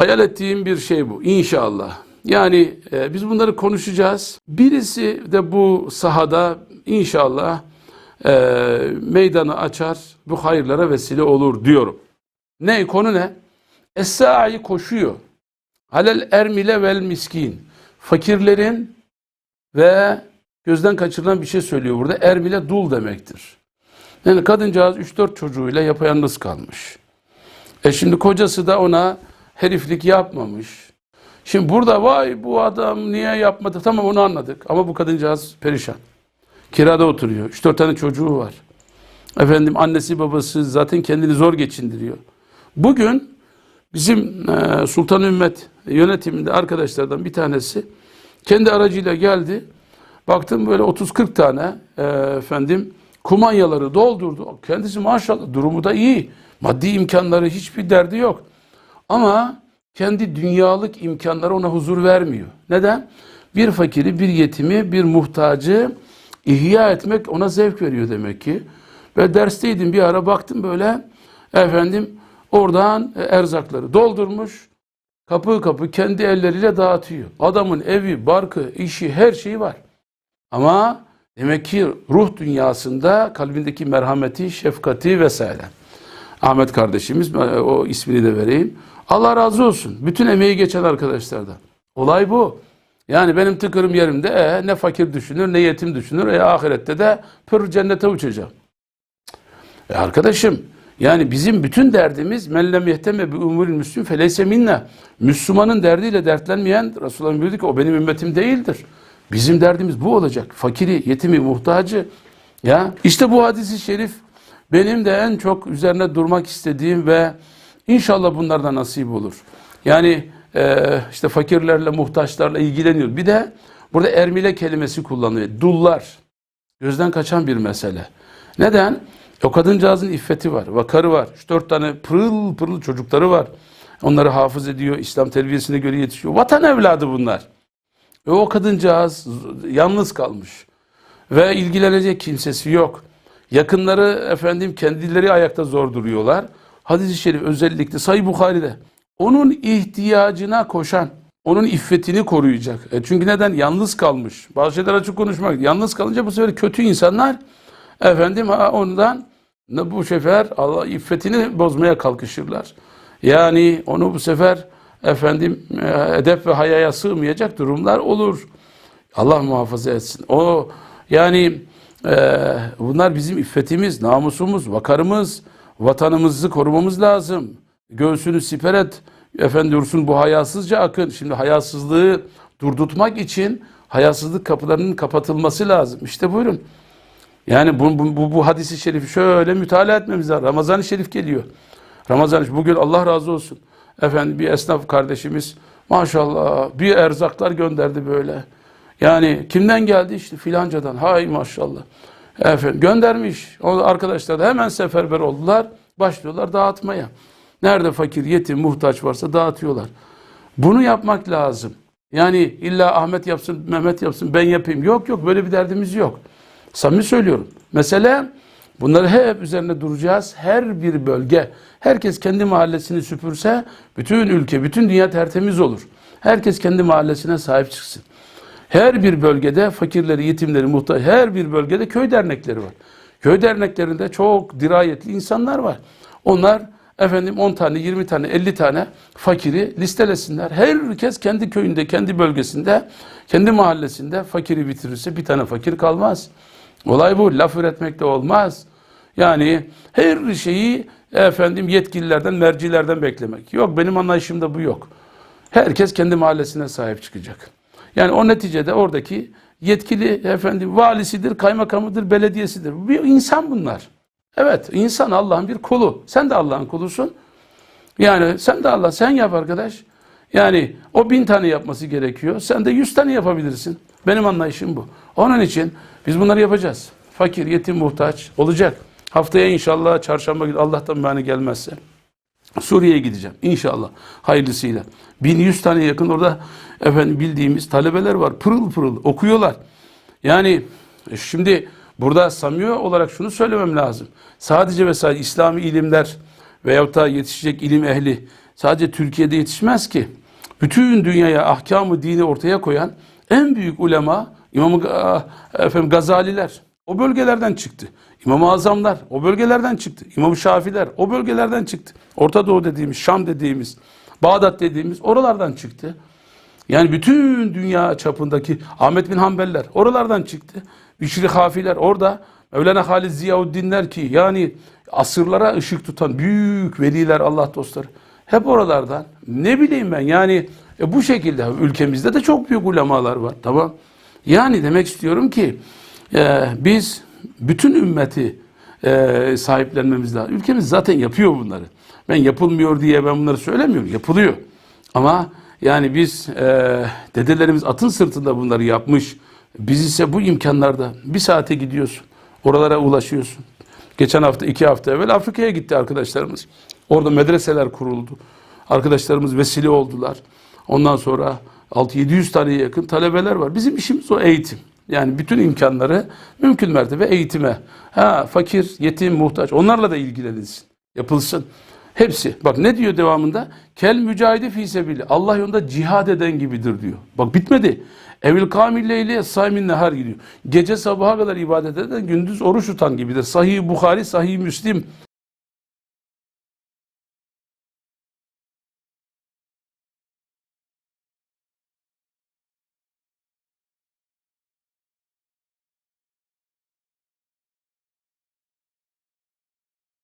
Hayal ettiğim bir şey bu inşallah. Yani e, biz bunları konuşacağız. Birisi de bu sahada inşallah e, meydanı açar, bu hayırlara vesile olur diyorum. Ne konu ne? Es-sa'i koşuyor. Halel ermile vel miskin. Fakirlerin ve gözden kaçırılan bir şey söylüyor burada. Ermile dul demektir. Yani kadıncağız 3-4 çocuğuyla yapayalnız kalmış. E şimdi kocası da ona heriflik yapmamış. Şimdi burada vay bu adam niye yapmadı? Tamam onu anladık. Ama bu kadıncağız perişan. Kirada oturuyor. 3-4 tane çocuğu var. Efendim annesi babası zaten kendini zor geçindiriyor. Bugün bizim e, Sultan Ümmet yönetiminde arkadaşlardan bir tanesi kendi aracıyla geldi. Baktım böyle 30-40 tane e, efendim kumanyaları doldurdu. Kendisi maşallah durumu da iyi. Maddi imkanları hiçbir derdi yok. Ama kendi dünyalık imkanları ona huzur vermiyor. Neden? Bir fakiri, bir yetimi, bir muhtacı ihya etmek ona zevk veriyor demek ki. Ve dersteydim bir ara baktım böyle efendim oradan e, erzakları doldurmuş. Kapı kapı kendi elleriyle dağıtıyor. Adamın evi, barkı, işi, her şeyi var. Ama demek ki ruh dünyasında kalbindeki merhameti, şefkati vesaire. Ahmet kardeşimiz, o ismini de vereyim. Allah razı olsun. Bütün emeği geçen arkadaşlardan. Olay bu. Yani benim tıkırım yerimde e, ne fakir düşünür ne yetim düşünür. E, ahirette de pür cennete uçacağım. E, arkadaşım yani bizim bütün derdimiz mellem yehteme bi umuril müslüm feleyse minna. Müslümanın derdiyle dertlenmeyen Resulullah buyurdu ki o benim ümmetim değildir. Bizim derdimiz bu olacak. Fakiri, yetimi, muhtacı. Ya işte bu hadisi şerif benim de en çok üzerine durmak istediğim ve inşallah bunlardan nasip olur. Yani e, işte fakirlerle, muhtaçlarla ilgileniyor. Bir de burada ermile kelimesi kullanılıyor. Dullar. Gözden kaçan bir mesele. Neden? O kadıncağızın iffeti var, vakarı var. Üç dört tane pırıl pırıl çocukları var. Onları hafız ediyor, İslam terbiyesine göre yetişiyor. Vatan evladı bunlar. Ve o kadıncağız yalnız kalmış. Ve ilgilenecek kimsesi yok. Yakınları efendim kendileri ayakta zor duruyorlar. Hadis-i şerif özellikle Sayı Bukhari'de onun ihtiyacına koşan, onun iffetini koruyacak. E çünkü neden? Yalnız kalmış. Bazı şeyler açık konuşmak. Yalnız kalınca bu sefer kötü insanlar efendim ha, ondan bu sefer Allah iffetini bozmaya kalkışırlar. Yani onu bu sefer efendim e, edep ve hayaya sığmayacak durumlar olur. Allah muhafaza etsin. O yani e, bunlar bizim iffetimiz, namusumuz, vakarımız, vatanımızı korumamız lazım. Göğsünü siper et. Efendi dursun bu hayasızca akın. Şimdi hayasızlığı durdurtmak için hayasızlık kapılarının kapatılması lazım. İşte buyurun. Yani bu, bu, bu, bu hadisi şerifi şöyle mütalaa etmemiz lazım. Ramazan-ı Şerif geliyor. Ramazan bugün Allah razı olsun. Efendim bir esnaf kardeşimiz maşallah bir erzaklar gönderdi böyle. Yani kimden geldi işte filancadan. Hay maşallah. Efendim göndermiş. O arkadaşlar da hemen seferber oldular. Başlıyorlar dağıtmaya. Nerede fakir, yetim, muhtaç varsa dağıtıyorlar. Bunu yapmak lazım. Yani illa Ahmet yapsın, Mehmet yapsın, ben yapayım. Yok yok böyle bir derdimiz yok. Samimi söylüyorum. Mesele bunları hep üzerine duracağız. Her bir bölge, herkes kendi mahallesini süpürse bütün ülke, bütün dünya tertemiz olur. Herkes kendi mahallesine sahip çıksın. Her bir bölgede fakirleri, yetimleri, muhtaç, her bir bölgede köy dernekleri var. Köy derneklerinde çok dirayetli insanlar var. Onlar efendim 10 tane, 20 tane, 50 tane fakiri listelesinler. Herkes kendi köyünde, kendi bölgesinde, kendi mahallesinde fakiri bitirirse bir tane fakir kalmaz. Olay bu. Laf üretmek de olmaz. Yani her şeyi efendim yetkililerden, mercilerden beklemek. Yok benim anlayışımda bu yok. Herkes kendi mahallesine sahip çıkacak. Yani o neticede oradaki yetkili efendim valisidir, kaymakamıdır, belediyesidir. Bir insan bunlar. Evet, insan Allah'ın bir kulu. Sen de Allah'ın kulusun. Yani sen de Allah, sen yap arkadaş. Yani o bin tane yapması gerekiyor. Sen de yüz tane yapabilirsin. Benim anlayışım bu. Onun için biz bunları yapacağız. Fakir, yetim, muhtaç olacak. Haftaya inşallah çarşamba günü Allah'tan bana gelmezse Suriye'ye gideceğim inşallah hayırlısıyla. 1100 tane yakın orada efendim bildiğimiz talebeler var. Pırıl pırıl okuyorlar. Yani e, şimdi burada samimi olarak şunu söylemem lazım. Sadece ve sadece İslami ilimler veyahut da yetişecek ilim ehli sadece Türkiye'de yetişmez ki. Bütün dünyaya ahkamı dini ortaya koyan en büyük ulema İmam efendim Gazaliler o bölgelerden çıktı. İmam-ı Azamlar o bölgelerden çıktı. İmam-ı Şafiler o bölgelerden çıktı. Orta Doğu dediğimiz, Şam dediğimiz, Bağdat dediğimiz oralardan çıktı. Yani bütün dünya çapındaki Ahmet bin Hanbeller oralardan çıktı. Bişri Hafiler orada. Mevlana Halid Ziyaüddinler ki yani asırlara ışık tutan büyük veliler Allah dostları. Hep oralardan. Ne bileyim ben yani e, bu şekilde ülkemizde de çok büyük ulemalar var. Tamam. Yani demek istiyorum ki e, biz bütün ümmeti e, sahiplenmemiz lazım. Ülkemiz zaten yapıyor bunları. Ben yapılmıyor diye ben bunları söylemiyorum. Yapılıyor. Ama yani biz e, dedelerimiz atın sırtında bunları yapmış. Biz ise bu imkanlarda bir saate gidiyorsun. Oralara ulaşıyorsun. Geçen hafta, iki hafta evvel Afrika'ya gitti arkadaşlarımız. Orada medreseler kuruldu. Arkadaşlarımız vesile oldular. Ondan sonra 6-700 taneye yakın talebeler var. Bizim işimiz o eğitim. Yani bütün imkanları mümkün mertebe eğitime. Ha, fakir, yetim, muhtaç onlarla da ilgilenilsin. Yapılsın. Hepsi. Bak ne diyor devamında? Kel mücahidi fi sebili. Allah yolunda cihad eden gibidir diyor. Bak bitmedi. Evil kamil leyle saimin nehar gidiyor. Gece sabaha kadar ibadet eden gündüz oruç tutan gibidir. Sahih Bukhari, Sahih Müslim